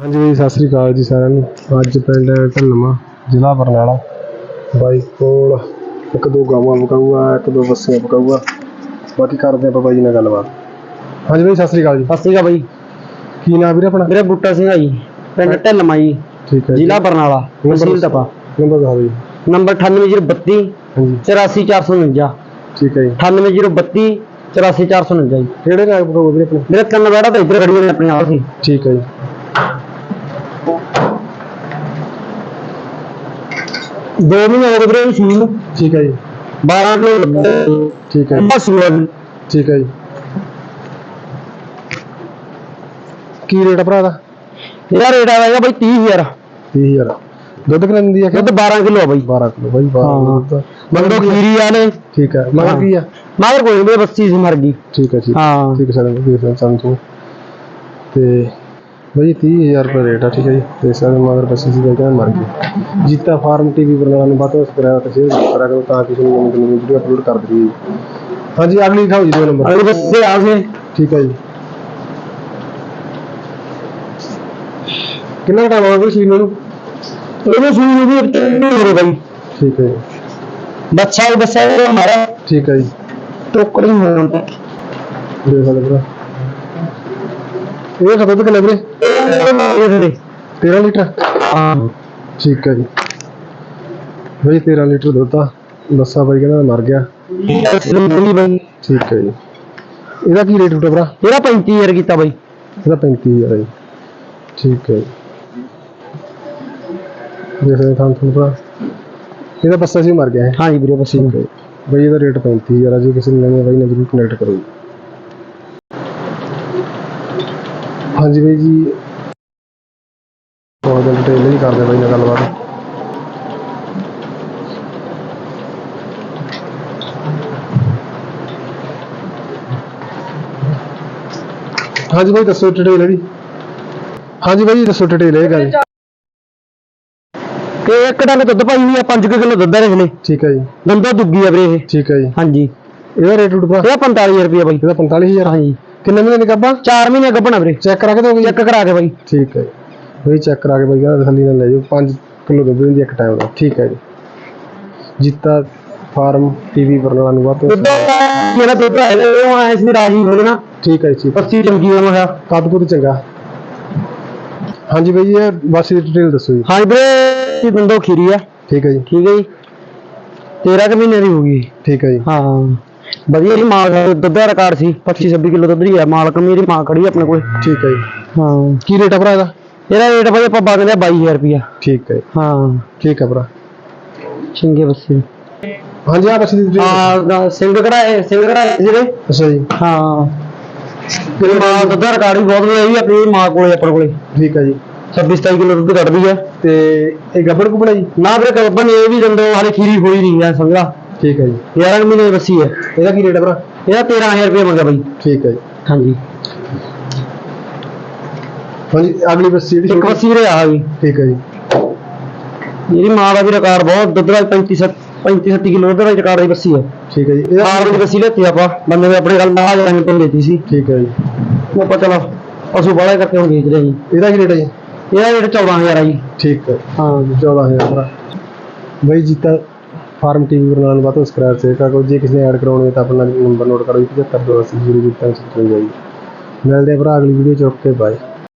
ਹਾਂਜੀ ਬਈ ਸਤਿ ਸ੍ਰੀ ਅਕਾਲ ਜੀ ਸਾਰਿਆਂ ਨੂੰ। ਅੱਜ ਪਿੰਡ ਢਲਮਾ ਜ਼ਿਲ੍ਹਾ ਬਰਨਾਲਾ। ਬਾਈ ਕੋਲ ਇੱਕ ਦੋ ਗਾਵਾਂ ਪਕਾਊਗਾ ਇੱਕ ਦੋ ਬੱਸੀਆਂ ਪਕਾਊਗਾ। ਬਾਕੀ ਕਰਦੇ ਆਪਾਂ ਬਾਈ ਜੀ ਨਾਲ ਗੱਲਬਾਤ। ਹਾਂਜੀ ਬਈ ਸਤਿ ਸ੍ਰੀ ਅਕਾਲ ਜੀ। ਸਤਿ ਸ਼੍ਰੀ ਅਕਾਲ ਬਾਈ। ਕੀ ਨਾਮ ਵੀਰੇ ਆਪਣਾ? ਮੇਰਾ ਬੂਟਾ ਸਿੰਘ ਆ ਜੀ। ਪਿੰਡ ਢਿੱਲਮਾ ਜੀ। ਠੀਕ ਹੈ ਜੀ। ਜ਼ਿਲ੍ਹਾ ਬਰਨਾਲਾ ਤਹਿਸੀਲ ਟਪਾ। ਨੰਬਰ ਦੱਸੋ ਜੀ। ਨੰਬਰ 98032 ਹਾਂਜੀ। 84449 ਠੀਕ ਹੈ ਜੀ। 98032 84449 ਜੀ। ਕਿਹੜੇ ਰਾਗ ਪਕਾਊਗਾ ਵੀਰੇ ਆਪਣੇ? ਮੇਰੇ ਤਿੰਨ ਬੈੜਾ ਤਾਂ ਇੱਧਰ ਖੜੀਆਂ ਨੇ ਆਪਣੇ ਆਪ ਸੀ ਠੀਕ ਹੈ ਜੀ। ਦੋ ਮਹੀਨੇ ਹੋ ਗਏ ਵੀਰੇ ਸੀ ਨੂੰ। ਠੀਕ ਹੈ ਜੀ। 12 ਕਿਲੋ ਠੀਕ ਹੈ ਜੀ, ਬਸ ਹੋਇਆ ਜੀ ਠੀਕ ਹੈ ਜੀ। ਕੀ ਰੇਟ ਆ ਭਰਾ ਦਾ? ਇਹਦਾ ਰੇਟ ਆਵੇਗਾ ਬਾਈ 30000 30000 ਦੁੱਧ ਕਿੰਨਾ ਦਿੰਦੀ ਆ ਕਿ ਦੁੱਧ 12 ਕਿਲੋ ਆ ਬਾਈ। 12 ਕਿਲੋ ਬਾਈ 12 ਹਾਂ। ਦੁੱਧ। ਮੰਗੋ ਖੀਰੀ ਆ ਨੇ। ਠੀਕ ਹੈ। ਮਗਰ ਹਾਂ। ਕੀ ਆ? ਮਗਰ ਕੋਈ ਨਹੀਂ ਬੱਸੀ ਸੀ ਮਰ ਗਈ। ਠੀਕ ਹੈ ਠੀਕ ਹੈ। ਹਾਂ ਠੀਕ ਹੈ ਸਰ ਵੀਰ ਸਿੰਘ ਸੰਤੂ ਤੇ ਬਈ 30000 ਰੁਪਏ ਰੇਟ ਆ ਠੀਕ ਹੈ ਜੀ। ਤੇ ਸਰ ਮਗਰ ਬੱਸੀ ਸੀ ਕਹਿੰਦਾ ਮਰ ਗਈ। ਜੀਤਾ ਫਾਰਮ ਟੀਵੀ ਬਰਨਾਲਾ ਨੂੰ ਬਾਤ ਸਬਸਕ੍ਰਾਈਬ ਤੇ ਸ਼ੇਅਰ ਕਰਾ ਕਰੋ ਤਾਂ ਕਿ ਤੁਹਾਨੂੰ ਨਵੀਂ ਨਵੀਂ ਵੀਡੀਓ ਅਪਲੋਡ ਕਰ ਦਈਏ। ਹਾਂਜੀ ਅਗਲੀ ਦਿਖਾਓ ਜੀ ਦੋ ਨੰਬਰ। ਅਗਲੇ ਬੱਸੇ ਆ ਗਏ। ਠੀਕ ਹੈ ਜੀ। ਕਿੰਨਾ ਟਾਈਮ ਹੋ ਗਿਆ ਸੀ ਮੈਨੂੰ ਇਹਨੂੰ ਸੁਣੀ ਵੀ ਨਹੀਂ ਹੋ ਬਾਈ। ਠੀਕ ਹੈ ਬੱਚਾ ਹੀ ਬੱਸਾ ਇਹ ਹਮਾਰਾ ਠੀਕ ਹੈ ਜੀ। ਟੋਕਰੀ ਹੋਣ ਤੇ। ਦੇਖ ਸਕਦੇ ਭਰਾ ਇਹ ਖਤਮ ਕਿੰਨਾ ਵੀਰੇ। ਇਹ ਦੇ 13 ਲੀਟਰ? ਹਾਂ। ਠੀਕ ਹੈ ਜੀ। ਬਈ 13 ਲੀਟਰ ਦੁੱਧ ਆ। ਬੱਸਾ ਬਾਈ ਕਹਿੰਦਾ ਮਰ ਗਿਆ। ਠੀਕ ਹੈ ਜੀ। ਇਹਦਾ ਕੀ ਰੇਟ ਉਟਾ ਭਰਾ? ਇਹਦਾ 35000 ਕੀਤਾ ਬਾਈ। ਇਹਦਾ 35000 ਹੈ ਜੀ। ਠੀਕ ਹੈ ਜੀ। ਦੇਖਦੇ ਹਾਂ ਤੁਹਾਨੂੰ ਭਰਾ। ਇਹਦਾ ਬੱਸਾ ਸੀ ਮਰ ਗਿਆ ਹੈ। ਹਾਂ ਜੀ ਵੀਰੇ ਬੱਸੀ ਜੀ। ਬਈ ਇਹਦਾ ਰੇਟ 35000 ਆ। ਜੀ ਕਿਸੇ ਨੇ ਲੈਣੀ ਬਾਈ ਨਾਲ ਜ਼ਰੂਰ ਕਨੈਕਟ ਕਰੋ। ਜੀ ਹਾਂਜੀ ਬਾਈ ਜੀ ਨਹੀਂ ਕਰਦੇ ਬਾਈ ਨਾਲ ਗੱਲਬਾਤ। ਹਾਂਜੀ ਬਾਈ ਦੱਸੋ ਡਿਟੇਲ ਇਹਦੀ। ਹਾਂਜੀ ਬਾਈ ਦੱਸੋ ਡਿਟੇਲ ਇਹ ਗੱਲ। ਤੇ ਇੱਕ ਟਨ ਦੁੱਧ ਪਾਈ ਹੋਈ ਆ 5 ਕਿਲੋ ਦੁੱਧ ਆ ਇਹਨੇ। ਠੀਕ ਹੈ ਜੀ। ਦੰਦਾ ਦੁੱਗੀ ਆ ਵੀਰੇ ਇਹ। ਠੀਕ ਹੈ ਜੀ। ਹਾਂਜੀ। ਇਹਦਾ ਰੇਟ ਉਟਾ ਇਹਦਾ 45000 ਰੁਪਏ ਬਾਈ। ਇਹਦਾ 45000 ਹਾਂਜੀ। ਕਿੰਨੇ ਮਹੀਨੇ ਦੀ ਕੱਬਾ 4 ਮਹੀਨੇ ਗੱਭਣਾ ਵੀਰੇ। ਚੈੱਕ ਕਰਾ ਕੇ ਦੋਗੇ ਚੈੱਕ ਕਰਾ ਕੇ ਬਾਈ। ਠੀਕ ਹੈ ਬਈ ਚੈੱਕ ਕਰਾ ਕੇ ਬਈ ਕਹਿੰਦਾ ਤਸੱਲੀ ਨਾਲ ਲੈ ਜਾਓ 5 ਕਿਲੋ ਦੁੱਧ ਦਿੰਦੀ ਇੱਕ ਟਾਈਮ ਦਾ। ਠੀਕ ਹੈ ਜੀ। ਜੀਤਾ ਫਾਰਮ ਟੀਵੀ ਬਰਨਾਲਾ ਨੂੰ ਵੱਧ ਤੋਂ ਦੁੱਧ ਹੈ ਉਹ ਐ ਸੀ ਰਾਜੀ ਹੋ ਨਾ ਠੀਕ ਹੈ ਜੀ। ਬੱਸੀ ਚੰਗੀ ਹੋ। ਮੈਂ ਕੱਦ ਕੁੱਦ ਚੰਗਾ। ਹਾਂਜੀ ਬਈ ਇਹ ਬਸ ਦੀ ਡਿਟੇਲ ਦੱਸੋ ਜੀ। ਹਾਂ ਵੀਰੇ ਇਹ ਦੰਦੋ ਖੀਰੀ ਆ। ਠੀਕ ਹੈ ਜੀ। ਠੀਕ ਹੈ ਜੀ। 13 ਕੁ ਮਹੀਨੇ ਦੀ ਹੋ ਗਈ। ਠੀਕ ਹੈ ਜੀ। ਹਾਂ। ਵਧੀਆ ਜੀ ਮਾਲ ਦਾ ਦੁੱਧ ਦਾ ਰਿਕਾਰਡ ਸੀ। 25 26 ਕਿਲੋ ਦੁੱਧ ਦੀ ਹੈ ਮਾਲਕ ਮੇਰੀ ਮਾਂ ਖੜੀ ਆਪਣੇ ਕੋਲ। ਠੀਕ ਹੈ ਜੀ। ਹਾਂ। ਕੀ ਰੇਟ ਆ ਭਰਾ ਇਹਦਾ? ਇਹਦਾ ਰੇਟ ਭਾਈ ਆਪਾਂ ਬਾਗਦੇ ਆ 22000 ਰੁਪਿਆ ਠੀਕ ਹੈ। ਹਾਂ। ਠੀਕ ਹੈ ਭਰਾ। ਚੰਗੇ ਬੱਸੇ ਹਾਂਜੀ ਆ ਬਸ ਦੀ ਹਾਂ ਦਾ- ਸਿੰਘ ਕਢਾਏ ਸਿੰਘ ਕਢਾਏ ਜਿਹੜੇ? ਅੱਛਾ ਜੀ। ਹਾਂ। ਤੇ ਮਾਂ ਦੁੱਧ ਦਾ ਰਿਕਾਰਡ ਵੀ ਬਹੁਤ ਵਧੀਆ ਜੀ ਆਪਣੀ ਮਾਂ ਕੋਲੇ ਆਪਣੇ ਕੋਲੇ। ਠੀਕ ਹੈ ਜੀ। 26 27 ਕਿਲੋ ਦੁੱਧ ਕੱਢਦੀ ਹੈ ਤੇ ਇਹ ਗੱਬੜ ਕੁਬੜਾ ਜੀ? ਨਾ ਵੀਰੇ ਕੱਬਨ ਇਹ ਵੀ ਦੰਦੋ ਹਾਲੇ ਖੀਰੀ ਹੋਈ ਨਹੀਂ ਹੈ ਸਮਝਾ ਠੀਕ ਹੈ ਜੀ। 11 ਕੁ ਮਹੀਨੇ ਦੀ ਬੱਸੀ ਹੈ। ਇਹਦਾ ਕੀ ਰੇਟ ਆ ਭਰਾ? ਇਹਦਾ 13000 ਰੁਪਏ ਮੰਗਿਆ ਬਾਈ। ਠੀਕ ਹੈ ਜੀ। ਹਾਂਜੀ। ਹਾਂਜੀ ਅਗਲੀ ਬਸ ਜਿਹੜੀ ਇੱਕ ਵੀਰੇ ਆ ਗਈ ਠੀਕ ਹੈ ਜੀ ਇਹਦੀ ਮਾਂ ਦਾ ਵੀ ਰਿਕਾਰਡ ਬਹੁਤ ਦੁੱਧ ਦਾ 35 35 37 ਕਿਲੋ ਦੁੱਧ ਦਾ ਰਿਕਾਰਡ ਦੀ ਬੱਸੀ ਹੈ ਠੀਕ ਹੈ ਜੀ ਇਹਦਾ ਆਰ ਦੀ ਬੱਸੀ ਲੈਤੀ ਆਪਾਂ ਬੰਦੇ ਨੇ ਆਪਣੇ ਗੱਲ ਨਾਲ ਜਾਣੀ ਤੇ ਲੈਤੀ ਸੀ ਠੀਕ ਹੈ ਜੀ ਉਹ ਆਪਾਂ ਚਲੋ ਪਸ਼ੂ ਬਾਲੇ ਕਰਕੇ ਹੁਣ ਵੇਚ ਰਹੇ ਜੀ ਇਹਦਾ ਕੀ ਰੇਟ ਹੈ ਜੀ ਇਹਦਾ ਰੇਟ 14000 ਆ ਜੀ ਠੀਕ ਹੈ ਹਾਂ 14000 ਭਰਾ ਬਈ ਜੀਤਾ ਫਾਰਮ ਟੀਵੀ ਬਰਨਾਲਾ ਬਾਤ ਸਬਸਕ੍ਰਾਈਬ ਸੇ ਕਾ ਜੇ ਕਿਸੇ ਨੇ ਐਡ ਕਰਾਉਣੀ ਹੈ ਤਾਂ ਆਪਣਾ ਨੰਬਰ ਨੋਟ ਕਰੋ 75 280 0 ਜੀ ਮਿਲਦੇ ਆ ਭਰਾ ਅਗਲੀ ਵੀਡੀਓ ਚ ਓਕੇ ਬਾਏ